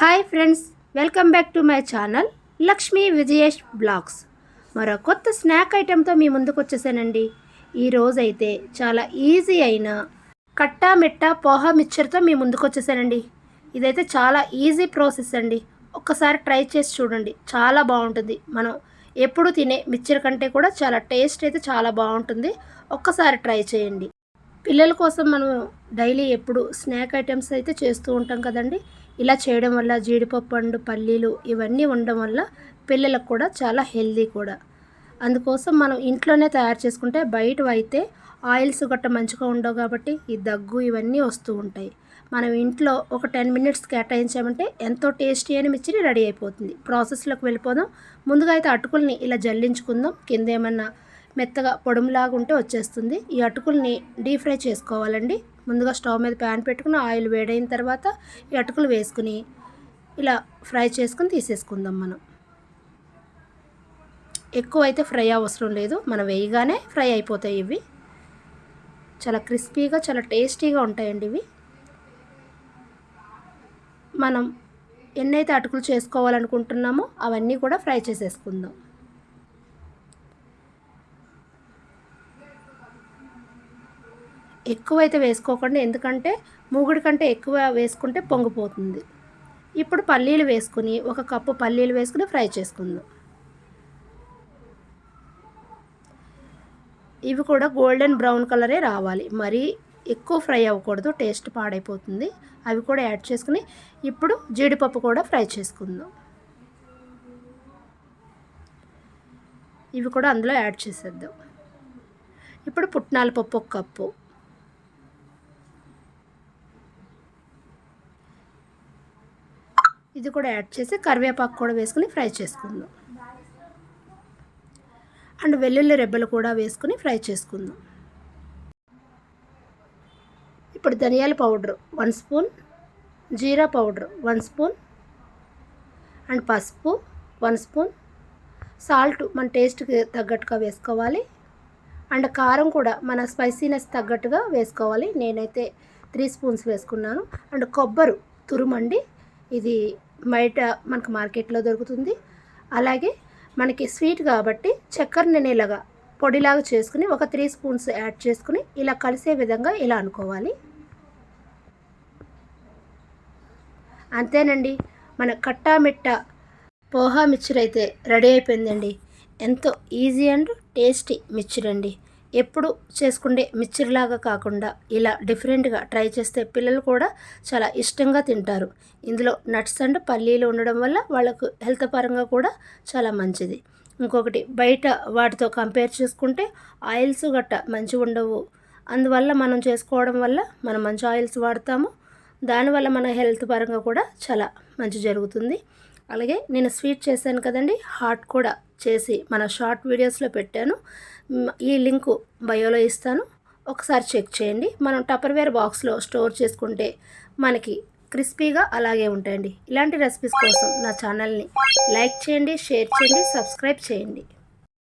Hi friends welcome back to my channel Lakshmi Vijayesh blogs. మరో కొత్త snack ఐటెంతో మీ ముందుకు వచ్చేసానండి. ఈరోజైతే చాలా ఈజీ అయిన కట్టా మిట్టా పోహా మిక్చర్తో మీ ముందుకు వచ్చేసానండి. ఇదైతే చాలా ఈజీ ప్రాసెస్ అండి. ఒక్కసారి ట్రై చేసి చూడండి. చాలా బాగుంటుంది. మనం ఎప్పుడు తినే మిక్చర్ కంటే కూడా చాలా టేస్ట్ అయితే చాలా బాగుంటుంది. ఒక్కసారి ట్రై చేయండి. పిల్లల కోసం మనం డైలీ ఎప్పుడు స్నాక్ ఐటమ్స్ అయితే చేస్తూ ఉంటాం కదండి. ఇలా చేయడం వల్ల జీడిపప్పు అండు పల్లీలు ఇవన్నీ ఉండడం వల్ల పిల్లలకు కూడా చాలా హెల్దీ కూడా. అందుకోసం మనం ఇంట్లోనే తయారు చేసుకుంటే బయట అయితే ఆయిల్స్ గట్ట మంచిగా ఉండవు కాబట్టి ఈ దగ్గు ఇవన్నీ వస్తూ ఉంటాయి. మనం ఇంట్లో ఒక టెన్ మినిట్స్ కేటాయించామంటే ఎంతో టేస్టీ అని మిచ్చిరి రెడీ అయిపోతుంది. ప్రాసెస్లోకి వెళ్ళిపోదాం. ముందుగా అయితే అటుకుల్ని ఇలా జల్లించుకుందాం. కింద ఏమన్నా మెత్తగా పొడుములాగా ఉంటే వచ్చేస్తుంది. ఈ అటుకుల్ని డీప్ ఫ్రై చేసుకోవాలండి. ముందుగా స్టవ్ మీద ప్యాన్ పెట్టుకుని ఆయిల్ వేడైన తర్వాత ఈ అటుకులు వేసుకుని ఇలా ఫ్రై చేసుకుని తీసేసుకుందాం మనం. ఎక్కువ అయితే ఫ్రై అవసరం లేదు. మనం వేయగానే ఫ్రై అయిపోతాయి ఇవి. చాలా క్రిస్పీగా చాలా టేస్టీగా ఉంటాయండి ఇవి. మనం ఎన్నైతే అటుకులు చేసుకోవాలనుకుంటున్నామో అవన్నీ కూడా ఫ్రై చేసేసుకుందాం. ఎక్కువైతే వేసుకోకండి. ఎందుకంటే మూగుడి కంటే ఎక్కువ వేసుకుంటే పొంగిపోతుంది. ఇప్పుడు పల్లీలు వేసుకుని ఒక కప్పు పల్లీలు వేసుకుని ఫ్రై చేసుకుందాం. ఇవి కూడా గోల్డెన్ బ్రౌన్ కలరే రావాలి. మరీ ఎక్కువ ఫ్రై అవ్వకూడదు. టేస్ట్ పాడైపోతుంది. అవి కూడా యాడ్ చేసుకుని ఇప్పుడు జీడిపప్పు కూడా ఫ్రై చేసుకుందాం. ఇవి కూడా అందులో యాడ్ చేసేద్దాం. ఇప్పుడు పుట్నాల పప్పు ఒక కప్పు. ఇది కూడా యాడ్ చేసి కరివేపాకు కూడా వేసుకుని ఫ్రై చేసుకుందాం. అండ్ వెల్లుల్లి రెబ్బలు కూడా వేసుకుని ఫ్రై చేసుకుందాం. ఇప్పుడు ధనియాల powder one spoon jeera powder one spoon and పసుపు వన్ స్పూన్. సాల్ట్ మన టేస్ట్కి తగ్గట్టుగా వేసుకోవాలి. అండ్ కారం కూడా మన స్పైసీనెస్ తగ్గట్టుగా వేసుకోవాలి. నేనైతే త్రీ స్పూన్స్ వేసుకున్నాను. అండ్ కొబ్బరు తురుమండి. ఇది బయట మనకు మార్కెట్లో దొరుకుతుంది. అలాగే మనకి స్వీట్ కాబట్టి చక్కెర నేను ఇలాగా పొడిలాగా చేసుకుని ఒక త్రీ స్పూన్స్ యాడ్ చేసుకుని ఇలా కలిసే విధంగా ఇలా అనుకోవాలి. అంతేనండి మన కట్టా మిట్ట పోహా మిక్చర్ అయితే రెడీ అయిపోయిందండి. ఎంతో ఈజీ అండ్ టేస్టీ మిక్చర్ అండి. ఎప్పుడు చేసుకుండే మిక్చర్లాగా కాకుండా ఇలా డిఫరెంట్గా ట్రై చేస్తే పిల్లలు కూడా చాలా ఇష్టంగా తింటారు. ఇందులో నట్స్ అండ్ పల్లీలు ఉండడం వల్ల వాళ్ళకు హెల్త్ పరంగా కూడా చాలా మంచిది. ఇంకొకటి బయట వాటితో కంపేర్ చేసుకుంటే ఆయిల్స్ గట్ట మంచిగా ఉండవు. అందువల్ల మనం చేసుకోవడం వల్ల మనం మంచి ఆయిల్స్ వాడతాము. దానివల్ల మన హెల్త్ పరంగా కూడా చాలా మంచి జరుగుతుంది. అలాగే నేను స్వీట్ చేశాను కదండి హాట్ కూడా చేసి మన షార్ట్ వీడియోస్లో పెట్టాను. ఈ లింకు బయోలో ఇస్తాను. ఒకసారి చెక్ చేయండి. మనం టపర్వేర్ బాక్స్లో స్టోర్ చేసుకుంటే మనకి క్రిస్పీగా అలాగే ఉంటాయండి. ఇలాంటి రెసిపీస్ కోసం నా ఛానల్ని లైక్ చేయండి షేర్ చేయండి సబ్స్క్రైబ్ చేయండి.